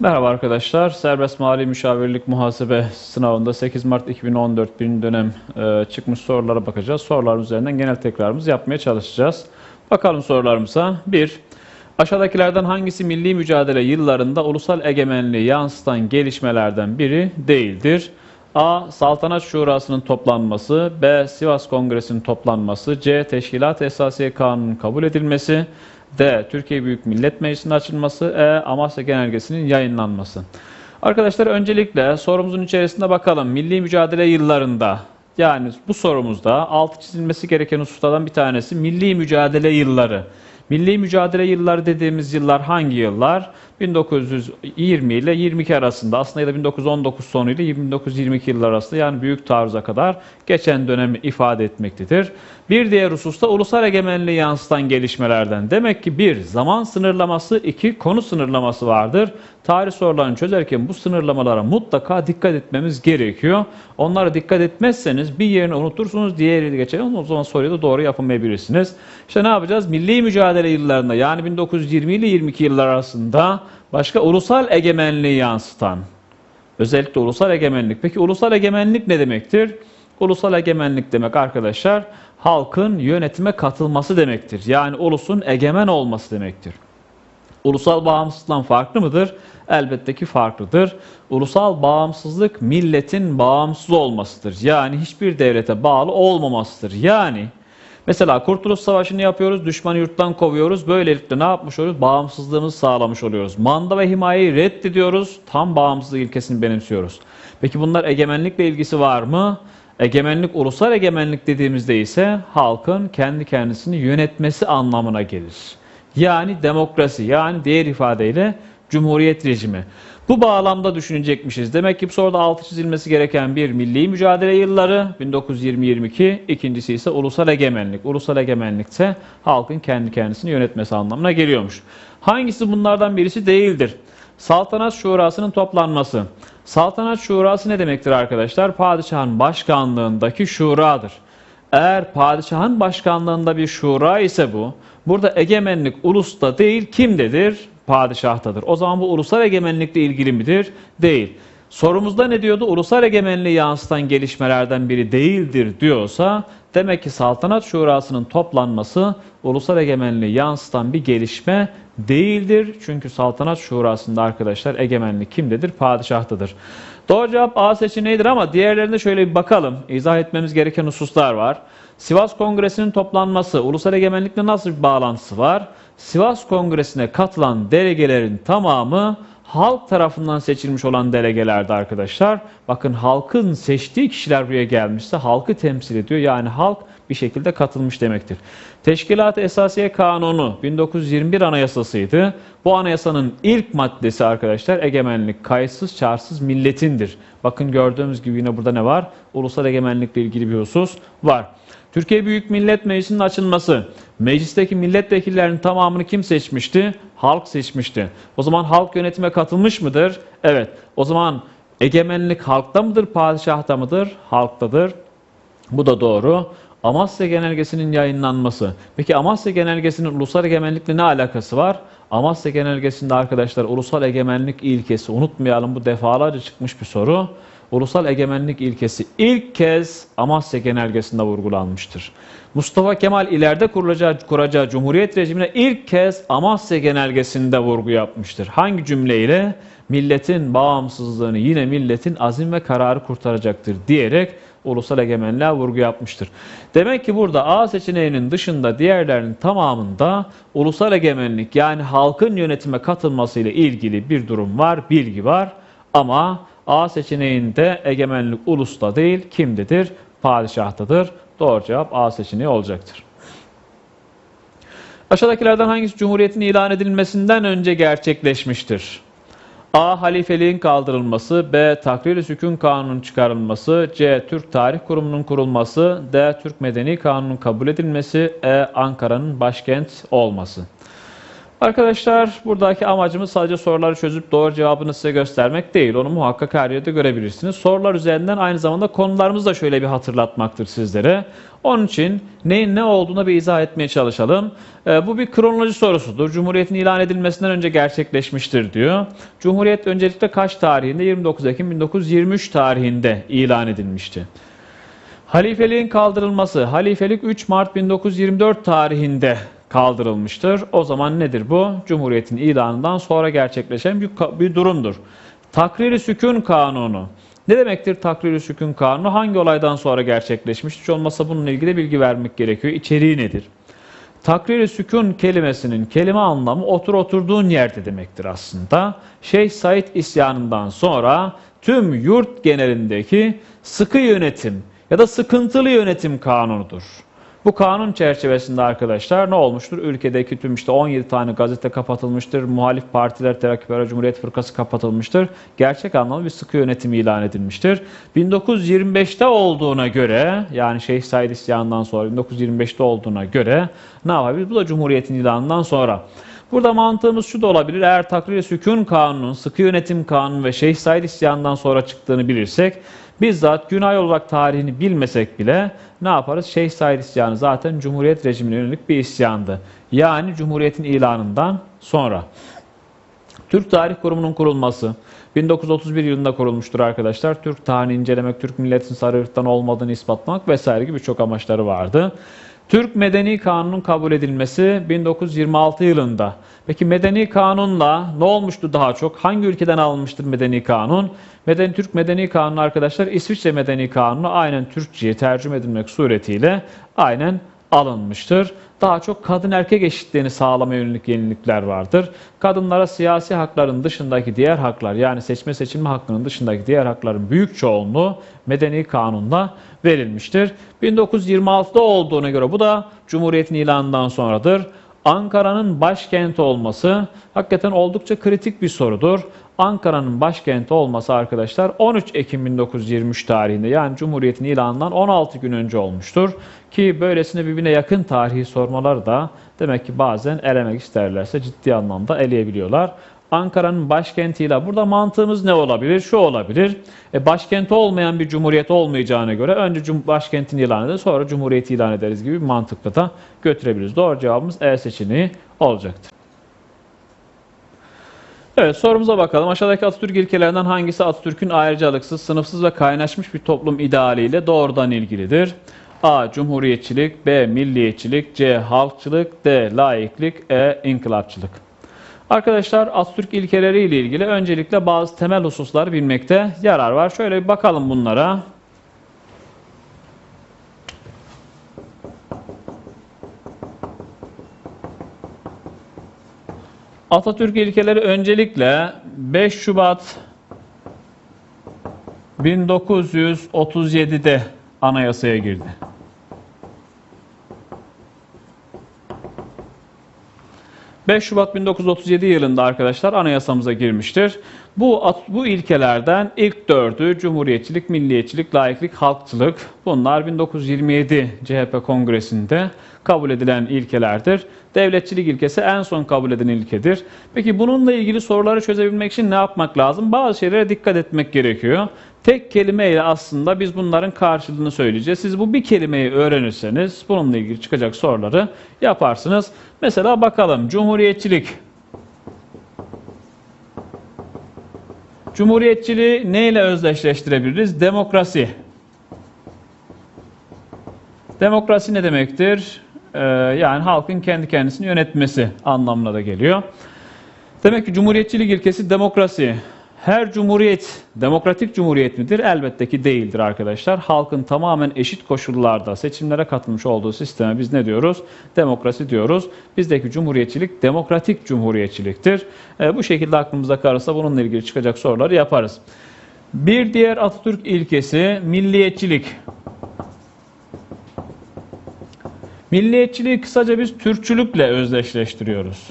Merhaba arkadaşlar. Serbest Mali Müşavirlik Muhasebe sınavında 8 Mart 2014 birinci dönem e, çıkmış sorulara bakacağız. Sorular üzerinden genel tekrarımızı yapmaya çalışacağız. Bakalım sorularımıza. 1. Aşağıdakilerden hangisi milli mücadele yıllarında ulusal egemenliği yansıtan gelişmelerden biri değildir? A. Saltanat Şurası'nın toplanması B. Sivas Kongresi'nin toplanması C. Teşkilat Esasiye Kanunu'nun kabul edilmesi. Türkiye Büyük Millet Meclisi'nin açılması E. Amasya Genelgesi'nin yayınlanması Arkadaşlar öncelikle sorumuzun içerisinde bakalım. Milli mücadele yıllarında yani bu sorumuzda altı çizilmesi gereken hususlardan bir tanesi milli mücadele yılları. Milli mücadele yılları dediğimiz yıllar hangi yıllar? 1920 ile 22 arasında aslında ya da 1919 sonu ile 1922 yıllar arasında yani büyük taarruza kadar geçen dönemi ifade etmektedir. Bir diğer hususta ulusal egemenliği yansıtan gelişmelerden. Demek ki bir zaman sınırlaması, iki konu sınırlaması vardır. Tarih sorularını çözerken bu sınırlamalara mutlaka dikkat etmemiz gerekiyor. Onlara dikkat etmezseniz bir yerini unutursunuz, diğeri geçer. O zaman soruyu da doğru yapamayabilirsiniz. İşte ne yapacağız? Milli mücadele yıllarında yani 1920 ile 22 yıllar arasında başka ulusal egemenliği yansıtan, özellikle ulusal egemenlik. Peki ulusal egemenlik ne demektir? Ulusal egemenlik demek arkadaşlar halkın yönetime katılması demektir. Yani ulusun egemen olması demektir. Ulusal bağımsızlıktan farklı mıdır? Elbette ki farklıdır. Ulusal bağımsızlık milletin bağımsız olmasıdır. Yani hiçbir devlete bağlı olmamasıdır. Yani mesela Kurtuluş Savaşı'nı yapıyoruz, düşmanı yurttan kovuyoruz. Böylelikle ne yapmış oluyoruz? Bağımsızlığımızı sağlamış oluyoruz. Manda ve himayeyi reddediyoruz. Tam bağımsızlık ilkesini benimsiyoruz. Peki bunlar egemenlikle ilgisi var mı? Egemenlik, ulusal egemenlik dediğimizde ise halkın kendi kendisini yönetmesi anlamına gelir. Yani demokrasi, yani diğer ifadeyle cumhuriyet rejimi. Bu bağlamda düşünecekmişiz. Demek ki soruda altı çizilmesi gereken bir milli mücadele yılları 1920-22, ikincisi ise ulusal egemenlik. Ulusal egemenlik ise halkın kendi kendisini yönetmesi anlamına geliyormuş. Hangisi bunlardan birisi değildir? Saltanat Şurası'nın toplanması. Saltanat Şurası ne demektir arkadaşlar? Padişahın başkanlığındaki şuradır. Eğer padişahın başkanlığında bir şura ise bu, burada egemenlik ulusta değil kimdedir? Padişahtadır. O zaman bu ulusal egemenlikle ilgili midir? Değil. Sorumuzda ne diyordu? Ulusal egemenliği yansıtan gelişmelerden biri değildir diyorsa demek ki saltanat şurasının toplanması ulusal egemenliği yansıtan bir gelişme değildir. Çünkü saltanat şurasında arkadaşlar egemenlik kimdedir? Padişahtadır. Doğru cevap A seçeneğidir ama diğerlerine şöyle bir bakalım. İzah etmemiz gereken hususlar var. Sivas Kongresi'nin toplanması ulusal egemenlikle nasıl bir bağlantısı var? Sivas Kongresi'ne katılan delegelerin tamamı halk tarafından seçilmiş olan delegelerdi arkadaşlar. Bakın halkın seçtiği kişiler buraya gelmişse halkı temsil ediyor. Yani halk bir şekilde katılmış demektir. Teşkilat-ı Esasiye Kanunu 1921 anayasasıydı. Bu anayasanın ilk maddesi arkadaşlar egemenlik kayıtsız çarsız milletindir. Bakın gördüğümüz gibi yine burada ne var? Ulusal egemenlikle ilgili bir husus var. Türkiye Büyük Millet Meclisi'nin açılması. Meclisteki milletvekillerinin tamamını kim seçmişti? Halk seçmişti. O zaman halk yönetime katılmış mıdır? Evet. O zaman egemenlik halkta mıdır, padişahta mıdır? Halktadır. Bu da doğru. Amasya Genelgesi'nin yayınlanması. Peki Amasya Genelgesi'nin ulusal egemenlikle ne alakası var? Amasya Genelgesi'nde arkadaşlar ulusal egemenlik ilkesi unutmayalım bu defalarca çıkmış bir soru. Ulusal egemenlik ilkesi ilk kez Amasya Genelgesi'nde vurgulanmıştır. Mustafa Kemal ileride kurulacağı, kuracağı Cumhuriyet rejimine ilk kez Amasya Genelgesi'nde vurgu yapmıştır. Hangi cümleyle? Milletin bağımsızlığını yine milletin azim ve kararı kurtaracaktır diyerek ulusal egemenliğe vurgu yapmıştır. Demek ki burada A seçeneğinin dışında diğerlerinin tamamında ulusal egemenlik yani halkın yönetime katılması ile ilgili bir durum var, bilgi var ama A seçeneğinde egemenlik ulusta değil kimdedir? Padişahtadır. Doğru cevap A seçeneği olacaktır. Aşağıdakilerden hangisi Cumhuriyet'in ilan edilmesinden önce gerçekleşmiştir? A. Halifeliğin kaldırılması B. Takrir-i Sükun Kanunu'nun çıkarılması C. Türk Tarih Kurumu'nun kurulması D. Türk Medeni Kanunu'nun kabul edilmesi E. Ankara'nın başkent olması Arkadaşlar buradaki amacımız sadece soruları çözüp doğru cevabını size göstermek değil. Onu muhakkak her yerde görebilirsiniz. Sorular üzerinden aynı zamanda konularımızı da şöyle bir hatırlatmaktır sizlere. Onun için neyin ne olduğunu bir izah etmeye çalışalım. Ee, bu bir kronoloji sorusudur. Cumhuriyetin ilan edilmesinden önce gerçekleşmiştir diyor. Cumhuriyet öncelikle kaç tarihinde? 29 Ekim 1923 tarihinde ilan edilmişti. Halifeliğin kaldırılması, halifelik 3 Mart 1924 tarihinde kaldırılmıştır. O zaman nedir bu? Cumhuriyetin ilanından sonra gerçekleşen bir, bir durumdur. Takrir-i sükun kanunu. Ne demektir takrir-i sükun kanunu? Hangi olaydan sonra gerçekleşmiş? Hiç olmazsa bununla ilgili bilgi vermek gerekiyor. İçeriği nedir? Takrir-i sükun kelimesinin kelime anlamı otur oturduğun yerde demektir aslında. Şeyh Said isyanından sonra tüm yurt genelindeki sıkı yönetim ya da sıkıntılı yönetim kanunudur. Bu kanun çerçevesinde arkadaşlar ne olmuştur? Ülkedeki tüm işte 17 tane gazete kapatılmıştır. Muhalif partiler Terakkiperver Cumhuriyet Fırkası kapatılmıştır. Gerçek anlamda bir sıkı yönetim ilan edilmiştir. 1925'te olduğuna göre yani Şeyh Said isyanından sonra 1925'te olduğuna göre ne yapabiliriz? Bu da Cumhuriyet'in ilanından sonra. Burada mantığımız şu da olabilir. Eğer takrir sükun kanunun, sıkı yönetim kanunu ve Şeyh Said isyanından sonra çıktığını bilirsek bizzat Günay olarak tarihini bilmesek bile ne yaparız? Şeyh Said isyanı zaten Cumhuriyet rejimine yönelik bir isyandı. Yani Cumhuriyet'in ilanından sonra. Türk Tarih Kurumu'nun kurulması 1931 yılında kurulmuştur arkadaşlar. Türk tarihini incelemek, Türk milletin sarı olmadığını ispatlamak vesaire gibi birçok amaçları vardı. Türk Medeni Kanunu'nun kabul edilmesi 1926 yılında. Peki Medeni Kanun'la ne olmuştu daha çok? Hangi ülkeden alınmıştır Medeni Kanun? Medeni Türk Medeni Kanunu arkadaşlar İsviçre Medeni Kanunu aynen Türkçe'ye tercüme edilmek suretiyle aynen alınmıştır. Daha çok kadın erkek eşitliğini sağlamaya yönelik yenilikler vardır. Kadınlara siyasi hakların dışındaki diğer haklar yani seçme seçilme hakkının dışındaki diğer hakların büyük çoğunluğu medeni kanunla verilmiştir. 1926'da olduğuna göre bu da Cumhuriyet'in ilanından sonradır. Ankara'nın başkenti olması hakikaten oldukça kritik bir sorudur. Ankara'nın başkenti olması arkadaşlar 13 Ekim 1923 tarihinde yani Cumhuriyet'in ilanından 16 gün önce olmuştur. Ki böylesine birbirine yakın tarihi sormalar da demek ki bazen elemek isterlerse ciddi anlamda eleyebiliyorlar. Ankara'nın başkentiyle burada mantığımız ne olabilir? Şu olabilir. E, başkenti olmayan bir cumhuriyet olmayacağına göre önce cum başkentini ilan ederiz sonra cumhuriyeti ilan ederiz gibi bir mantıkla da götürebiliriz. Doğru cevabımız E seçeneği olacaktır. Evet sorumuza bakalım. Aşağıdaki Atatürk ilkelerinden hangisi Atatürk'ün ayrıcalıksız, sınıfsız ve kaynaşmış bir toplum idealiyle doğrudan ilgilidir? A. Cumhuriyetçilik B. Milliyetçilik C. Halkçılık D. Laiklik E. İnkılapçılık Arkadaşlar Atatürk ilkeleri ile ilgili öncelikle bazı temel hususları bilmekte yarar var. Şöyle bir bakalım bunlara. Atatürk ilkeleri öncelikle 5 Şubat 1937'de anayasaya girdi. 5 Şubat 1937 yılında arkadaşlar anayasamıza girmiştir. Bu bu ilkelerden ilk dördü cumhuriyetçilik, milliyetçilik, laiklik, halkçılık. Bunlar 1927 CHP kongresinde kabul edilen ilkelerdir. Devletçilik ilkesi en son kabul edilen ilkedir. Peki bununla ilgili soruları çözebilmek için ne yapmak lazım? Bazı şeylere dikkat etmek gerekiyor. Tek kelimeyle aslında biz bunların karşılığını söyleyeceğiz. Siz bu bir kelimeyi öğrenirseniz bununla ilgili çıkacak soruları yaparsınız. Mesela bakalım Cumhuriyetçilik. Cumhuriyetçiliği neyle özdeşleştirebiliriz? Demokrasi. Demokrasi ne demektir? Ee, yani halkın kendi kendisini yönetmesi anlamına da geliyor. Demek ki cumhuriyetçilik ilkesi demokrasi. Her cumhuriyet demokratik cumhuriyet midir? Elbette ki değildir arkadaşlar. Halkın tamamen eşit koşullarda seçimlere katılmış olduğu sisteme biz ne diyoruz? Demokrasi diyoruz. Bizdeki cumhuriyetçilik demokratik cumhuriyetçiliktir. E, bu şekilde aklımıza kalırsa bununla ilgili çıkacak soruları yaparız. Bir diğer Atatürk ilkesi milliyetçilik. Milliyetçiliği kısaca biz Türkçülükle özdeşleştiriyoruz.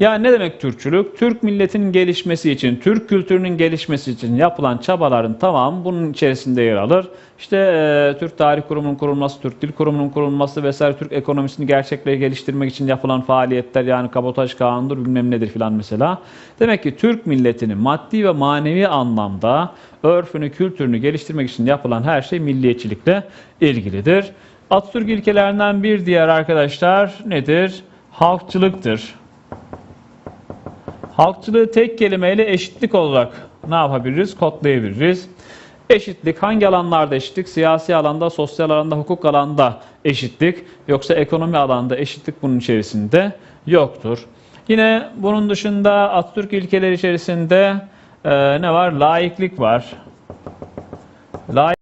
Yani ne demek Türkçülük? Türk milletinin gelişmesi için, Türk kültürünün gelişmesi için yapılan çabaların tamamı bunun içerisinde yer alır. İşte e, Türk Tarih Kurumu'nun kurulması, Türk Dil Kurumu'nun kurulması vesaire Türk ekonomisini gerçekle geliştirmek için yapılan faaliyetler yani kabotaj kanundur bilmem nedir filan mesela. Demek ki Türk milletinin maddi ve manevi anlamda örfünü, kültürünü geliştirmek için yapılan her şey milliyetçilikle ilgilidir. Atatürk ilkelerinden bir diğer arkadaşlar nedir? Halkçılıktır. Halkçılığı tek kelimeyle eşitlik olarak ne yapabiliriz? Kodlayabiliriz. Eşitlik hangi alanlarda eşitlik? Siyasi alanda, sosyal alanda, hukuk alanda eşitlik. Yoksa ekonomi alanda eşitlik bunun içerisinde yoktur. Yine bunun dışında Atatürk ilkeleri içerisinde e, ne var? Laiklik var. Laik